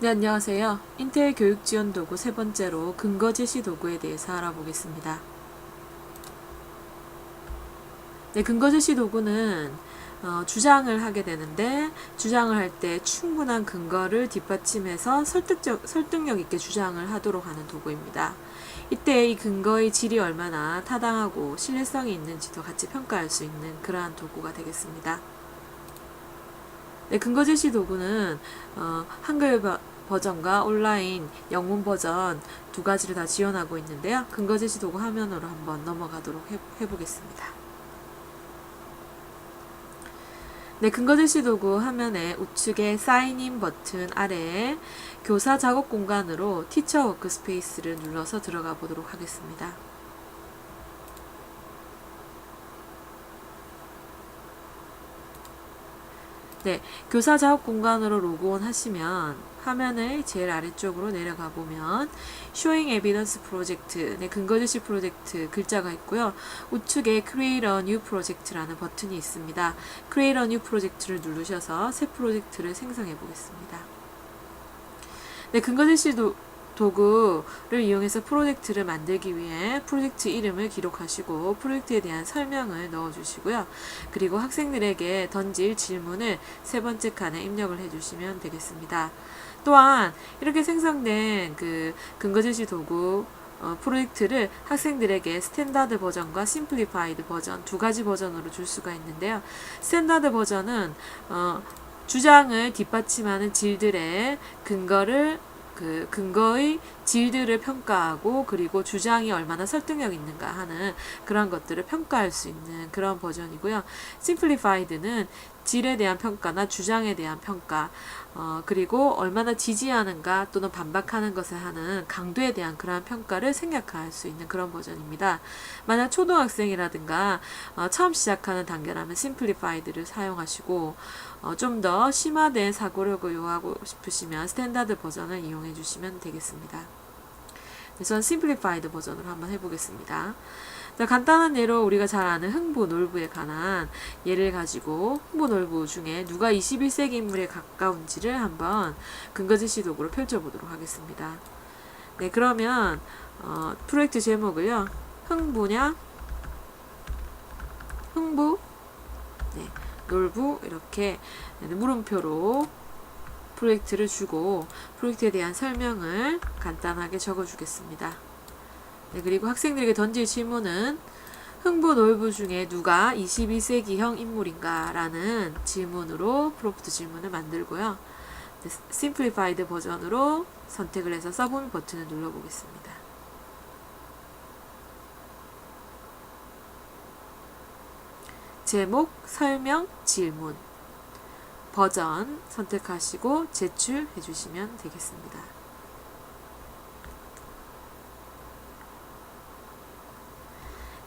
네, 안녕하세요. 인텔 교육 지원 도구 세 번째로 근거 제시 도구에 대해서 알아보겠습니다. 네, 근거 제시 도구는 어, 주장을 하게 되는데 주장을 할 때 충분한 근거를 뒷받침해서 설득적, 설득력 있게 주장을 하도록 하는 도구입니다. 이때 이 근거의 질이 얼마나 타당하고 신뢰성이 있는지도 같이 평가할 수 있는 그러한 도구가 되겠습니다. 네, 근거 제시 도구는 어, 한글 버, 버전과 온라인 영문 버전 두 가지를 다 지원하고 있는데요. 근거 제시 도구 화면으로 한번 넘어가도록 해, 해보겠습니다. 네, 근거 제시 도구 화면의 우측에 사인인 버튼 아래에 교사 작업 공간으로 티처 워크스페이스를 눌러서 들어가 보도록 하겠습니다. 네, 교사 작업 공간으로 로그온 하시면 화면을 제일 아래쪽으로 내려가 보면 Showing Evidence Project, 네, 근거 제시 프로젝트 글자가 있고요. 우측에 Create a New Project라는 버튼이 있습니다. Create a New Project를 누르셔서 새 프로젝트를 생성해 보겠습니다. 네, 근거 제시 도, 도구를 이용해서 프로젝트를 만들기 위해 프로젝트 이름을 기록하시고 프로젝트에 대한 설명을 넣어주시고요. 그리고 학생들에게 던질 질문을 세 번째 칸에 입력을 해주시면 되겠습니다. 또한 이렇게 생성된 그 근거 제시 도구 어, 프로젝트를 학생들에게 스탠다드 버전과 심플리파이드 버전 두 가지 버전으로 줄 수가 있는데요. 스탠다드 버전은 어, 주장을 뒷받침하는 질들의 근거를 그 근거의 질들을 평가하고 그리고 주장이 얼마나 설득력 있는가 하는 그런 것들을 평가할 수 있는 그런 버전이고요. 심플리파이드는 질에 대한 평가나 주장에 대한 평가 어, 그리고 얼마나 지지하는가 또는 반박하는 것을 하는 강도에 대한 그러한 평가를 생략할 수 있는 그런 버전입니다. 만약 초등학생이라든가 어, 처음 시작하는 단계라면 심플리파이드를 사용하시고 어, 좀 더 심화된 사고력을 요하고 싶으시면 스탠다드 버전을 이용해 주시면 되겠습니다. 우선 심플리파이드 버전으로 한번 해보겠습니다. 자, 간단한 예로 우리가 잘 아는 흥부 놀부에 관한 예를 가지고 흥부 놀부 중에 누가 21세기 인물에 가까운지를 한번 근거 제시 도구로 펼쳐보도록 하겠습니다. 네, 그러면 어, 프로젝트 제목을요. 흥부냐? 흥부? 네, 놀부 이렇게 물음표로 프로젝트를 주고 프로젝트에 대한 설명을 간단하게 적어주겠습니다. 네, 그리고 학생들에게 던질 질문은 흥부 놀부 중에 누가 21세기형 인물인가? 라는 질문으로 프로프트 질문을 만들고요. 네, 심플리파이드 버전으로 선택을 해서 서브밋 버튼을 눌러보겠습니다. 제목, 설명, 질문 버전 선택하시고 제출해 주시면 되겠습니다.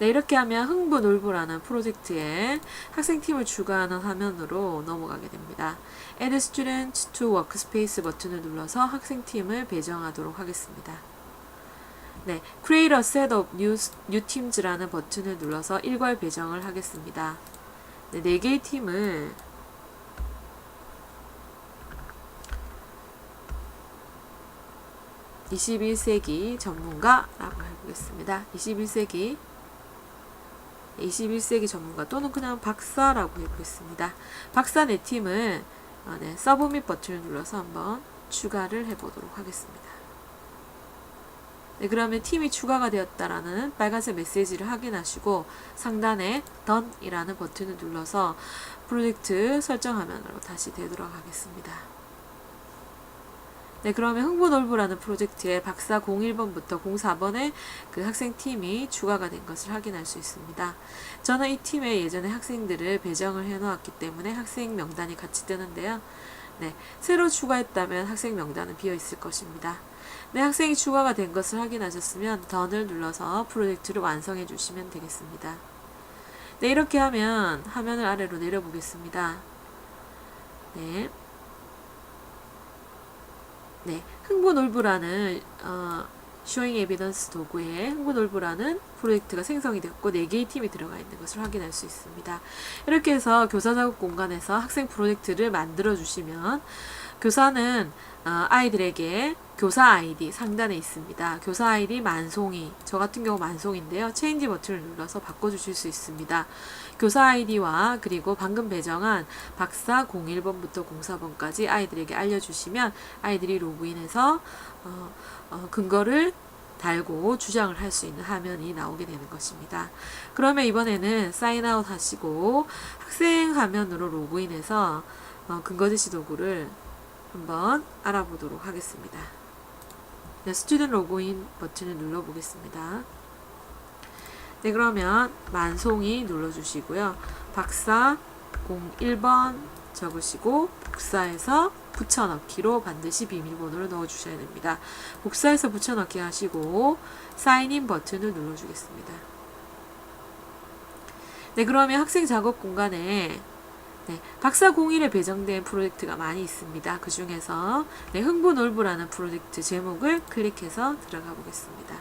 네, 이렇게 하면 흥부놀부라는 프로젝트에 학생팀을 주관하는 화면으로 넘어가게 됩니다. Add Student to Workspace 버튼을 눌러서 학생팀을 배정하도록 하겠습니다. 네, Create a Set of New, New Teams라는 버튼을 눌러서 일괄 배정을 하겠습니다. 네, 4개의 팀을 (21세기) 전문가라고 해보겠습니다. (21세기) 21세기 전문가 또는 그냥 박사라고 해보겠습니다. 박사 네 팀을 어, 네, 서브밋 버튼을 눌러서 한번 추가를 해보도록 하겠습니다. 네, 그러면 팀이 추가가 되었다라는 빨간색 메시지를 확인하시고 상단에 Done이라는 버튼을 눌러서 프로젝트 설정 화면으로 다시 되돌아가겠습니다. 네, 그러면 흥부놀부라는 프로젝트에 박사 01번부터 04번에 그 학생팀이 추가가 된 것을 확인할 수 있습니다. 저는 이 팀에 예전에 학생들을 배정을 해 놓았기 때문에 학생 명단이 같이 뜨는데요. 네, 새로 추가했다면 학생 명단은 비어 있을 것입니다. 네, 학생이 추가가 된 것을 확인하셨으면 던을 눌러서 프로젝트를 완성해 주시면 되겠습니다. 네, 이렇게 하면 화면을 아래로 내려 보겠습니다. 네. 네, 흥부놀부라는 어, 쇼잉 에비던스 도구에 흥부놀부라는 프로젝트가 생성이 되었고 4개의 팀이 들어가 있는 것을 확인할 수 있습니다. 이렇게 해서 교사 작업 공간에서 학생 프로젝트를 만들어 주시면 교사는 어, 아이들에게 교사 아이디 상단에 있습니다. 교사 아이디 만송이 저 같은 경우 만송인데요. 체인지 버튼을 눌러서 바꿔주실 수 있습니다. 교사 아이디와 그리고 방금 배정한 박사 01번부터 04번까지 아이들에게 알려주시면 아이들이 로그인해서 어, 어, 근거를 달고 주장을 할 수 있는 화면이 나오게 되는 것입니다. 그러면 이번에는 사인아웃 하시고 학생 화면으로 로그인해서 어, 근거 제시 도구를 한번 알아보도록 하겠습니다. 네, 스튜던트 로그인 버튼을 눌러보겠습니다. 네, 그러면 만송이 눌러주시고요. 박사 01번 적으시고 복사해서 붙여넣기로 반드시 비밀번호를 넣어주셔야 됩니다. 복사해서 붙여넣기 하시고 사인인 버튼을 눌러주겠습니다. 네, 그러면 학생 작업 공간에 네, 박사 01에 배정된 프로젝트가 많이 있습니다. 그 중에서 네, 흥부 놀부라는 프로젝트 제목을 클릭해서 들어가 보겠습니다.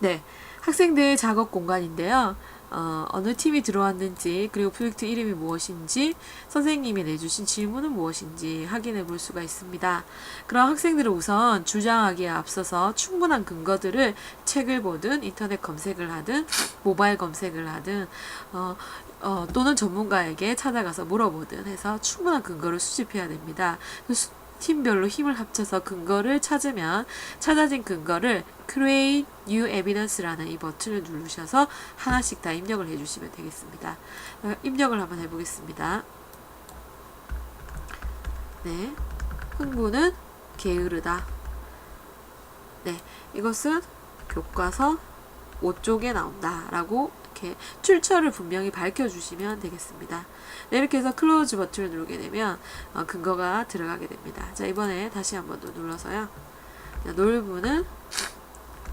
네, 학생들 작업 공간인데요. 어, 어느 팀이 들어왔는지 그리고 프로젝트 이름이 무엇인지 선생님이 내주신 질문은 무엇인지 확인해 볼 수가 있습니다. 그럼 학생들은 우선 주장하기에 앞서서 충분한 근거들을 책을 보든 인터넷 검색을 하든 모바일 검색을 하든 어, 어, 또는 전문가에게 찾아가서 물어보든 해서 충분한 근거를 수집해야 됩니다. 수- 팀별로 힘을 합쳐서 근거를 찾으면 찾아진 근거를 Create New Evidence라는 이 버튼을 누르셔서 하나씩 다 입력을 해주시면 되겠습니다. 어, 입력을 한번 해보겠습니다. 네, 흥부는 게으르다. 네, 이것은 교과서 5쪽에 나온다라고 이렇게 출처를 분명히 밝혀주시면 되겠습니다. 네, 이렇게 해서 클로즈 버튼을 누르게 되면 어, 근거가 들어가게 됩니다. 자, 이번에 다시 한번 더 눌러서요. 자, 놀부는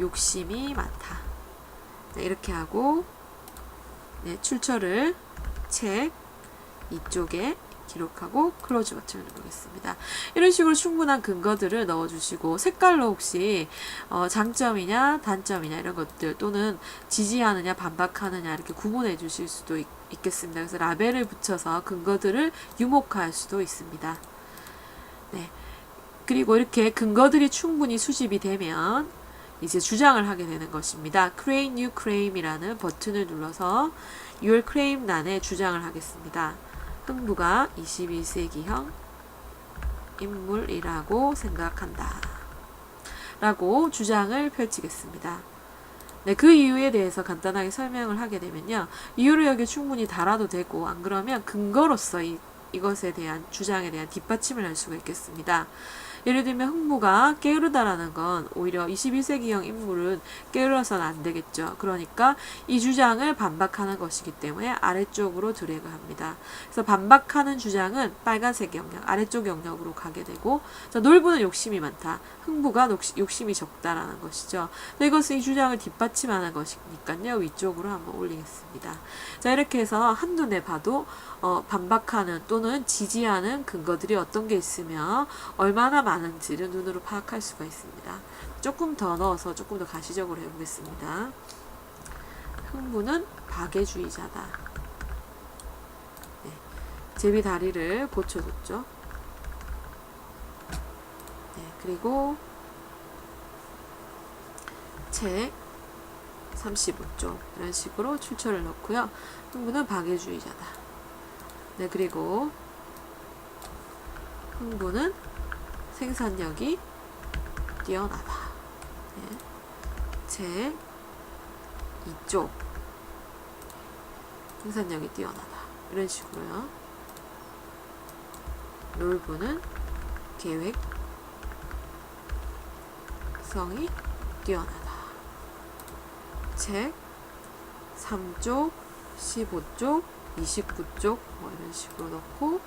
욕심이 많다. 네, 이렇게 하고 네, 출처를 책 이쪽에 기록하고 클로즈 버튼을 누르겠습니다. 이런 식으로 충분한 근거들을 넣어주시고 색깔로 혹시 어, 장점이냐 단점이냐 이런 것들 또는 지지하느냐 반박하느냐 이렇게 구분해 주실 수도 있, 있겠습니다. 그래서 라벨을 붙여서 근거들을 유목할 수도 있습니다. 네. 그리고 이렇게 근거들이 충분히 수집이 되면 이제 주장을 하게 되는 것입니다. Create New Claim이라는 버튼을 눌러서 Your Claim란에 주장을 하겠습니다. 흥부가 21세기형 인물이라고 생각한다. 라고 주장을 펼치겠습니다. 네, 그 이유에 대해서 간단하게 설명을 하게 되면요. 이유를 여기 충분히 달아도 되고, 안 그러면 근거로서 이, 이것에 대한 주장에 대한 뒷받침을 할 수가 있겠습니다. 예를 들면 흥부가 게으르다라는 건 오히려 21세기형 인물은 게을러서는 안 되겠죠. 그러니까 이 주장을 반박하는 것이기 때문에 아래쪽으로 드래그 합니다. 그래서 반박하는 주장은 빨간색 영역, 아래쪽 영역으로 가게 되고 자, 놀부는 욕심이 많다. 흥부가 녹시- 욕심 이 적다라는 것이죠. 이것은 이 주장을 뒷받침하는 것이니까요. 위쪽으로 한번 올리겠습니다. 자, 이렇게 해서 한눈에 봐도 어, 반박하는 또는 지지하는 근거들이 어떤 게 있으며 얼마나 많은지를 눈으로 파악할 수가 있습니다. 조금 더 넣어서 조금 더 가시적으로 해보겠습니다. 흥부는 박애주의자다. 네, 제비 다리를 고쳐줬죠. 네, 그리고 책 35쪽 이런 식으로 출처를 넣고요. 흥부는 박애주의자다. 네, 그리고 흥부는 생산력이 뛰어나다. 네. 책 이쪽 생산력이 뛰어나다. 이런 식으로요. 놀부는 계획성이 뛰어나다. 책 3쪽, 15쪽, 29쪽 뭐 이런 식으로 넣고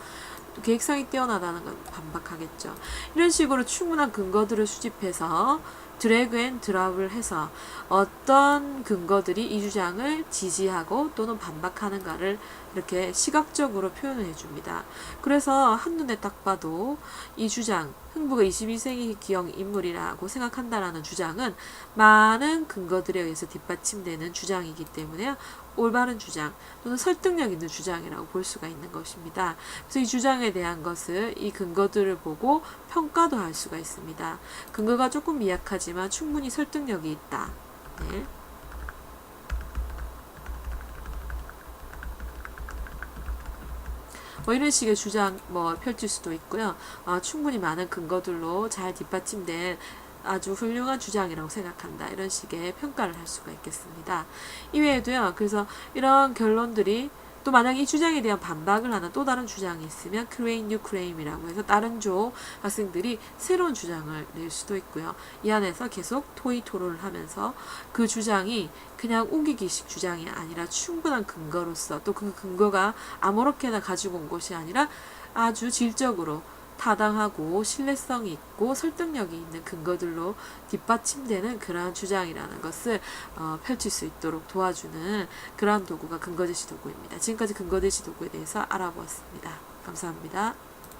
또 계획성이 뛰어나다는 건 반박하겠죠. 이런 식으로 충분한 근거들을 수집해서 드래그 앤 드랍을 해서 어떤 근거들이 이 주장을 지지하고 또는 반박하는가를 이렇게 시각적으로 표현을 해줍니다. 그래서 한눈에 딱 봐도 이 주장, 흥부가 22세기 기형 인물이라고 생각한다라는 주장은 많은 근거들에 의해서 뒷받침되는 주장이기 때문에 올바른 주장 또는 설득력 있는 주장이라고 볼 수가 있는 것입니다. 그래서 이 주장에 대한 것을 이 근거들을 보고 평가도 할 수가 있습니다. 근거가 조금 미약하지만 충분히 설득력이 있다. 네. 뭐 이런 식의 주장 뭐 펼칠 수도 있고요. 어, 충분히 많은 근거들로 잘 뒷받침된 아주 훌륭한 주장이라고 생각한다. 이런 식의 평가를 할 수가 있겠습니다. 이외에도요. 그래서 이런 결론들이 또 만약 이 주장에 대한 반박을 하는 또 다른 주장이 있으면 크레인 뉴 크레임이라고 해서 다른 조 학생들이 새로운 주장을 낼 수도 있고요. 이 안에서 계속 토의 토론을 하면서 그 주장이 그냥 우기기식 주장이 아니라 충분한 근거로서 또 그 근거가 아무렇게나 가지고 온 것이 아니라 아주 질적으로 타당하고 신뢰성이 있고 설득력이 있는 근거들로 뒷받침되는 그러한 주장이라는 것을 어, 펼칠 수 있도록 도와주는 그러한 도구가 근거제시 도구입니다. 지금까지 근거제시 도구에 대해서 알아보았습니다. 감사합니다.